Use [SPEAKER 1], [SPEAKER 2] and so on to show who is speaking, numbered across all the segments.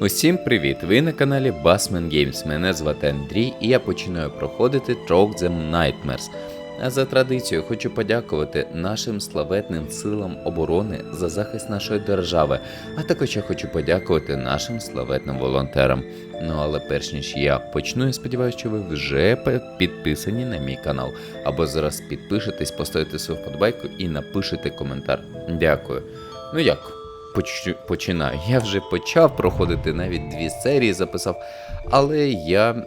[SPEAKER 1] Усім привіт! Ви на каналі Bassman Games. Мене звати Андрій, і я починаю проходити Talk Them Nightmares. А за традицією хочу подякувати нашим славетним силам оборони за захист нашої держави, а також я хочу подякувати нашим славетним волонтерам. Ну але перш ніж я почну, я сподіваюся, що ви вже підписані на мій канал, або зараз підпишетесь, поставите свою вподобайку і напишете коментар. Дякую. Ну як? Поч- починаю. Я вже почав проходити навіть дві серії, записав, але я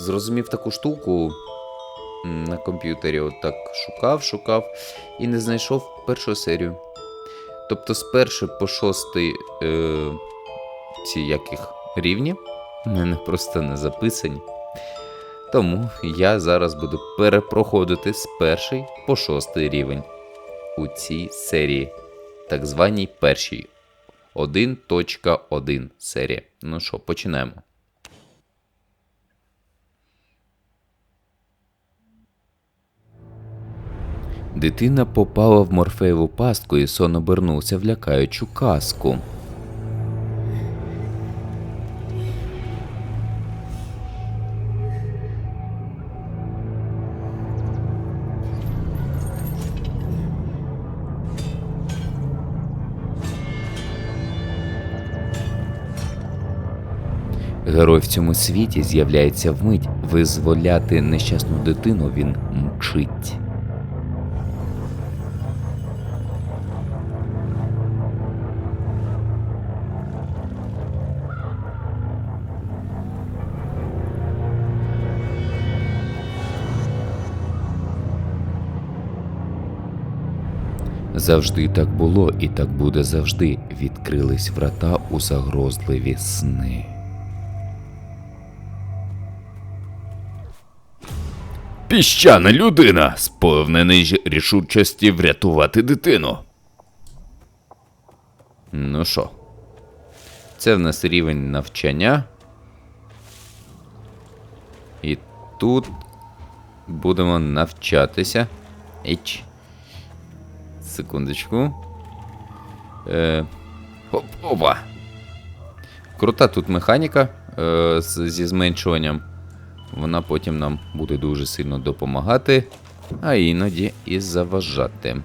[SPEAKER 1] зрозумів таку штуку на комп'ютері. От так шукав, шукав і не знайшов першу серію. Тобто з першої по шостий е, ці яких рівні в мене просто не записані. Тому я зараз буду перепроходити з перший по шостий рівень у цій серії так званій першій 1.1 серія. Ну що, починаємо. Дитина попала в морфеєву пастку і сон обернувся в лякаючу казку. Герой в цьому світі з'являється вмить. Визволяти нещасну дитину він мчить. Завжди так було і так буде завжди. Відкрились врата у загрозливі сни.
[SPEAKER 2] Піщана людина, сповнений рішучості врятувати дитину.
[SPEAKER 1] Ну що, це в нас рівень навчання. І тут будемо навчатися. Іч. Секундочку. Е, оп, опа. Крута тут механіка е, з, зі зменшуванням. Вона потім нам буде дуже сильно допомагати, а іноді і заважати.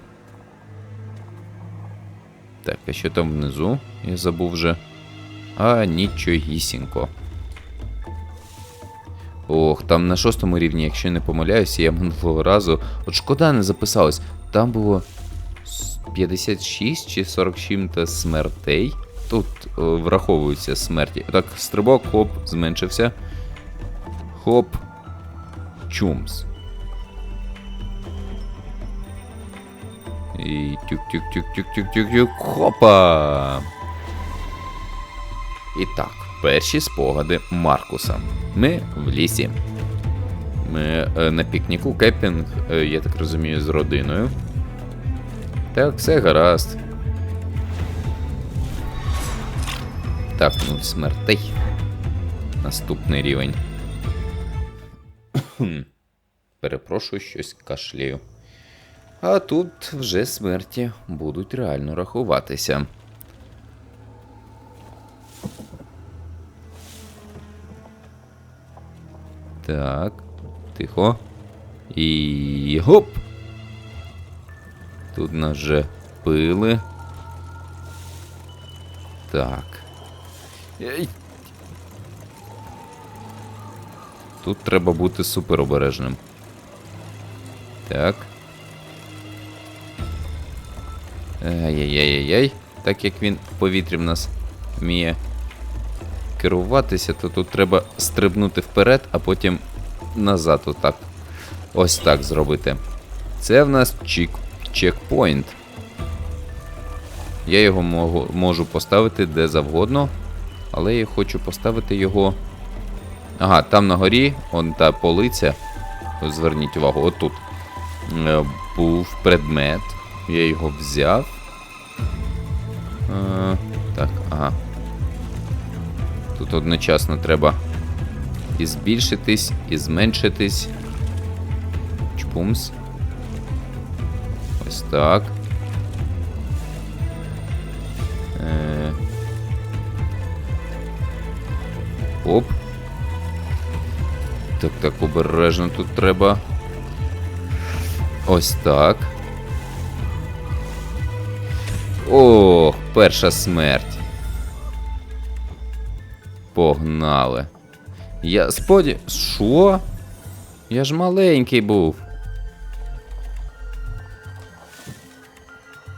[SPEAKER 1] Так, а що там внизу? Я забув вже. А, нічогісінько. Ох, там на шостому рівні, якщо не помиляюся, я минулого разу. От шкода не записалось. Там було 56 чи 40 чим-то смертей. Тут е, враховуються смерті. Так, стрибок, хоп, зменшився. Хоп. Чумс. І тюк-тюк-тюк-тюк-тюк-тюк-тюк. Хопа! І так, перші спогади Маркуса. Ми в лісі. Ми е, на пікніку кемпінг, е, я так розумію, з родиною. Так, все гаразд. Так, ну смертей. Наступний рівень. Кхм. Перепрошую, щось кашляю. А тут вже смерті будуть реально рахуватися. Так, тихо. І гоп! Тут нас вже пили. Так. Тут треба бути супер. Так. Ай-яй-яй-яй. Так як він в нас вміє керуватися, то тут треба стрибнути вперед, а потім назад отак. Ось так зробити. Це в нас чек... чекпоінт. Я його можу поставити де завгодно, але я хочу поставити його. Ага, там на горі, он та полиця. Зверніть увагу, отут е, був предмет. Я його взяв. А, Так, ага. Тут одночасно треба і збільшитись, і зменшитись. Чпумс. Ось так. Е... Оп. Так, так, обережно тут треба. Ось так. Ох, перша смерть. Погнали. Я споді... Що? Я ж маленький був.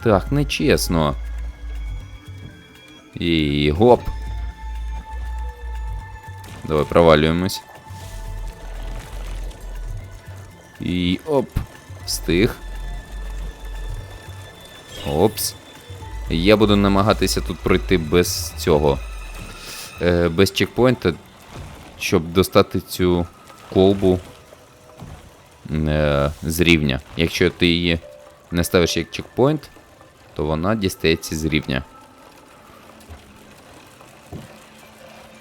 [SPEAKER 1] Так, нечесно. І гоп. Давай провалюємось. І оп. Встиг. Опс. Я буду намагатися тут пройти без цього. Е, без чекпоінта, щоб достати цю колбу е, з рівня. Якщо ти її не ставиш як чекпоінт, то вона дістається з рівня.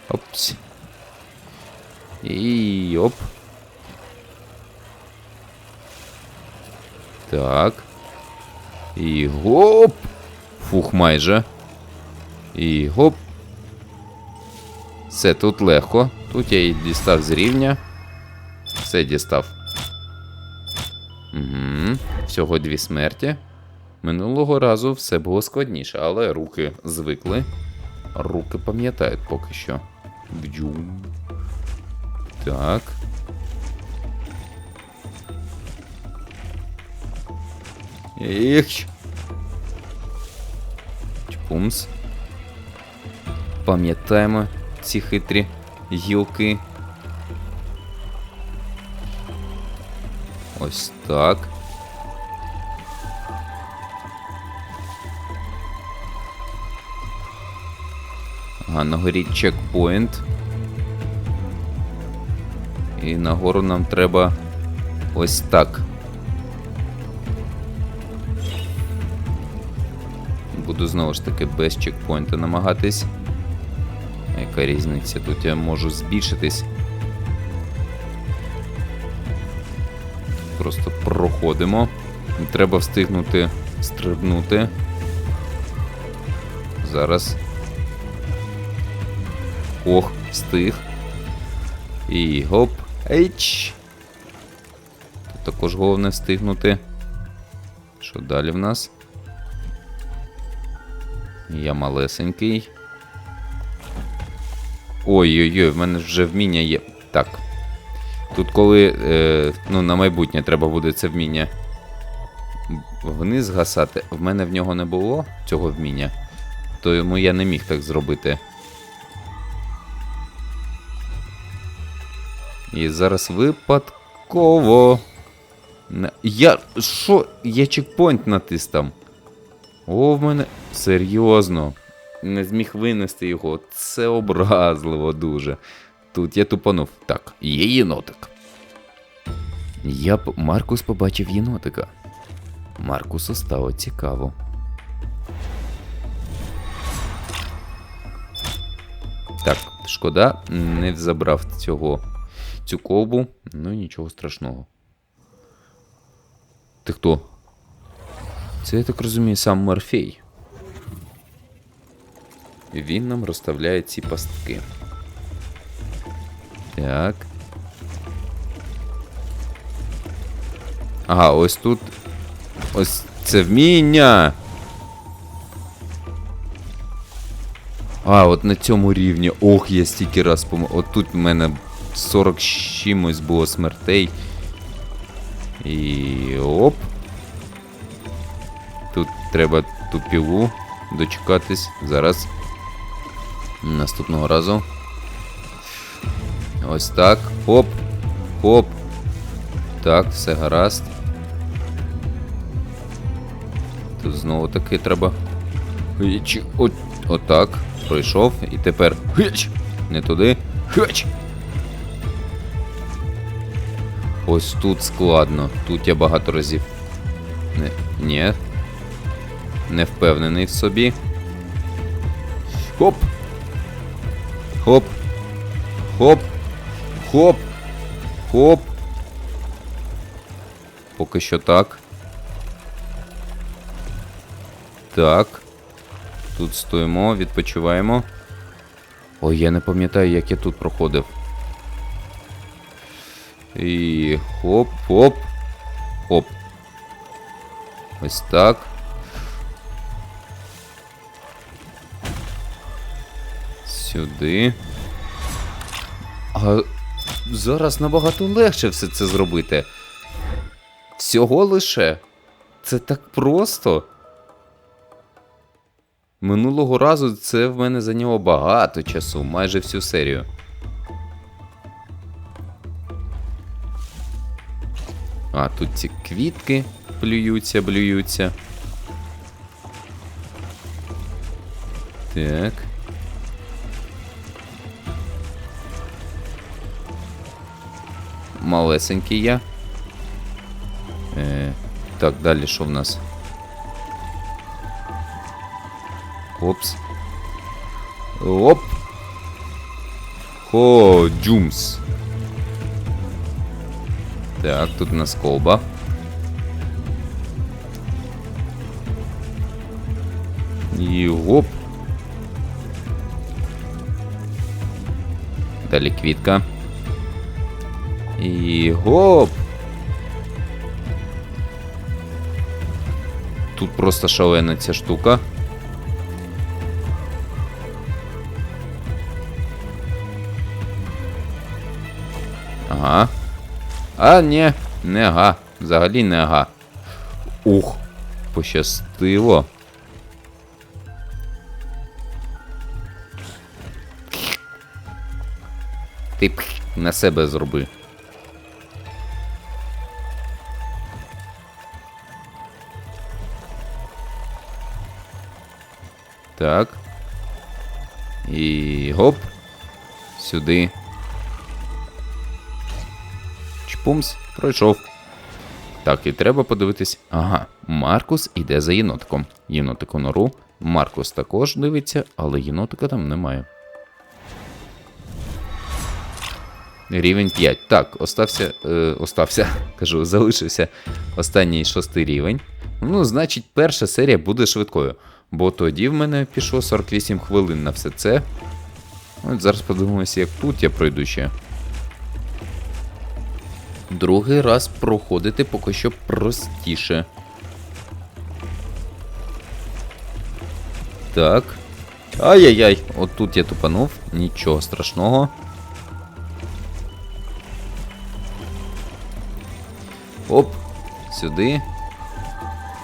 [SPEAKER 1] Опс. І оп. Так. І гоп. Фух, майже. І гоп. Все, тут легко. Тут я її дістав з рівня. Все дістав. Угу. Всього дві смерті. Минулого разу все було складніше, але руки звикли. Руки пам'ятають поки що. Бджум. Так. Ех. Чпумс. Пам'ятаємо ці хитрі гілки. Ось так. Ага, на горі чекпоінт. І нагору нам треба ось так. Буду знову ж таки без чекпоінта намагатись. Яка різниця? Тут я можу збільшитись. Просто проходимо. Треба встигнути стрибнути. Зараз. Ох, встиг. І гоп. Ейч. Тут також головне встигнути. Що далі в нас? Я малесенький. Ой-ой-ой, в мене вже вміння є. Так. Тут коли. Е, ну, на майбутнє треба буде це вміння вниз гасати. В мене в нього не було цього вміння. Тому я не міг так зробити. І зараз випадково. Я. Що? Я чекпоінт натис там. О, в мене. Серйозно. Не зміг винести його. Це образливо дуже. Тут я тупанув. Так, є єнотик. Я б. Маркус побачив єнотика. Маркусу стало цікаво. Так, шкода, не забрав цього цю ковбу. Ну нічого страшного. Ти хто? Це, я так розумію, сам Морфей. Він нам розставляє ці пастки. Так. Ага, ось тут. Ось це вміння. А, от на цьому рівні. Ох, я стільки раз пом... От тут в мене 40 з чимось було смертей. І оп. Треба ту пілу дочекатись. Зараз. Наступного разу. Ось так. Хоп. Хоп. Так, все гаразд. Тут знову таки треба. Отак. Пройшов. І тепер. Не туди. Ось тут складно. Тут я багато разів. Не. Ні. Не впевнений в собі. Хоп. Хоп. Хоп. Хоп. Хоп. Поки що так. Так. Тут стоїмо, відпочиваємо. Ой, я не пам'ятаю, як я тут проходив. І хоп, хоп. Хоп. Ось так. Сюди. А зараз набагато легше все це зробити. Всього лише. Це так просто. Минулого разу це в мене зайняло багато часу, майже всю серію. А, тут ці квітки плюються, блюються. Так. Малесенький я. Е, так, далі що в нас? Опс. Оп. Хо, джумс. Так, тут у нас колба. І гоп. Далі квітка. І гоп. Тут просто шалена ця штука. Ага. А, ні, не ага. Взагалі не ага. Ух, пощастило. Ти на себе зроби. Так. І гоп. Сюди. Чпумс, пройшов. Так, і треба подивитись. Ага, Маркус іде за єнотиком. Єнотик у нору. Маркус також дивиться, але єнотика там немає. Рівень 5. Так, остався. Е, остався, кажу, залишився останній шостий рівень. Ну, значить, перша серія буде швидкою. Бо тоді в мене пішло 48 хвилин на все це. От зараз подивимося, як тут я пройду ще. Другий раз проходити поки що простіше. Так. Ай-яй-яй, от тут я тупанув, нічого страшного. Оп, сюди.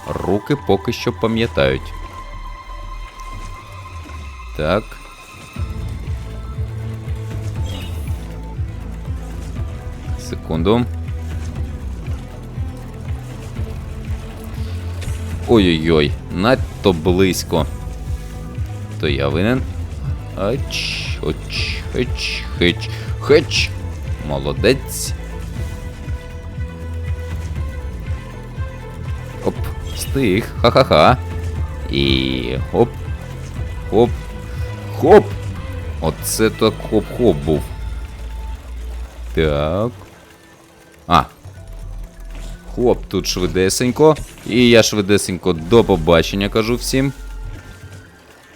[SPEAKER 1] Руки поки що пам'ятають. Так. Секунду. Ой-ой-ой, надто близько. То я винен. Ач, оч, хеч, хеч, хеч. Молодець. Оп, стих, ха-ха-ха. І хоп. Хоп. Хоп! Оце так хоп-хоп був. Так. А. Хоп, тут швидесенько. І я швидесенько до побачення кажу всім.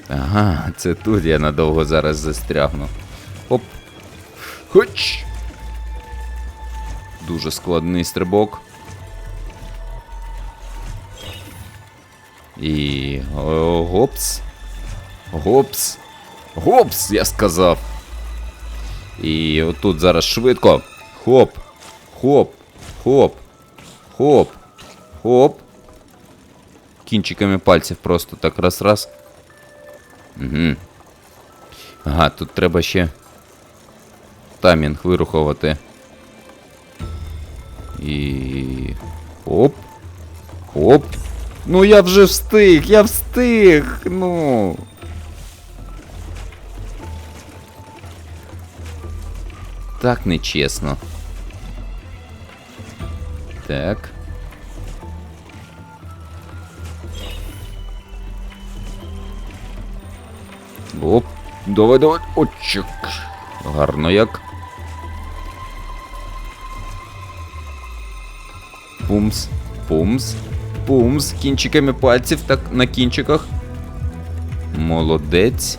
[SPEAKER 1] Ага, це тут я надовго зараз застрягну. Хоп. Хоч. Дуже складний стрибок. І. Гопс. Гопс. Гопс, я сказав. І отут зараз швидко. Хоп. Хоп. Хоп. Хоп. Хоп. Кінчиками пальців просто так раз-раз. Угу. Ага, тут треба ще таймінг вируховувати. І. Хоп. Хоп. Ну я вже встиг, я встиг. Ну. Так нечесно. Так. Оп, давай, давай. Очик. Гарно як. Пумс, пумс, пумс. Кінчиками пальців, так на кінчиках. Молодець.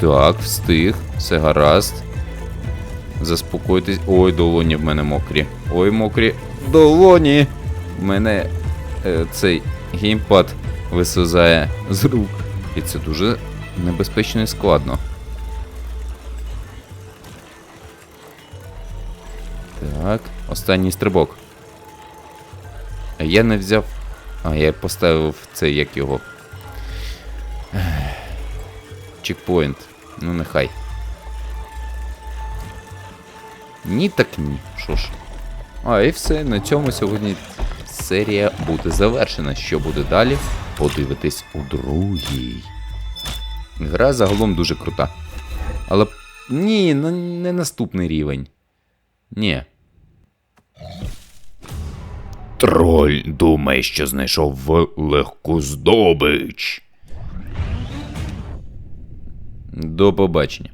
[SPEAKER 1] Так, встиг. Все гаразд. Заспокойтесь. Ой, долоні в мене мокрі. Ой, мокрі. Долоні! В мене е, цей геймпад висузає з рук. І це дуже небезпечно і складно. Так, останній стрибок. Я не взяв. А, я поставив цей як його. Чекпоінт. Ну нехай. Ні, так ні. Що ж. А, і все. На цьому сьогодні серія буде завершена. Що буде далі? Подивитись у другій. Гра загалом дуже крута. Але. Ні, ну, не наступний рівень. Ні.
[SPEAKER 2] Троль думає, що знайшов легку здобич.
[SPEAKER 1] До побачення.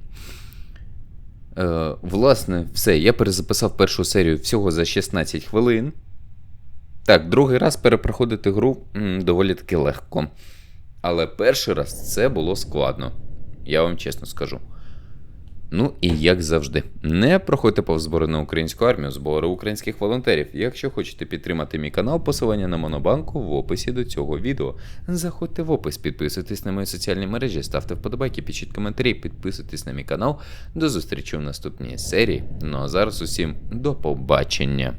[SPEAKER 1] Е, власне, все. Я перезаписав першу серію всього за 16 хвилин. Так, другий раз перепроходити гру доволі таки легко. Але перший раз це було складно. Я вам чесно скажу. Ну і як завжди, не проходьте повз на українську армію, збори українських волонтерів. Якщо хочете підтримати мій канал, посилання на Монобанку в описі до цього відео. Заходьте в опис, підписуйтесь на мої соціальні мережі, ставте вподобайки, пишіть коментарі, підписуйтесь на мій канал. До зустрічі в наступній серії. Ну а зараз усім до побачення.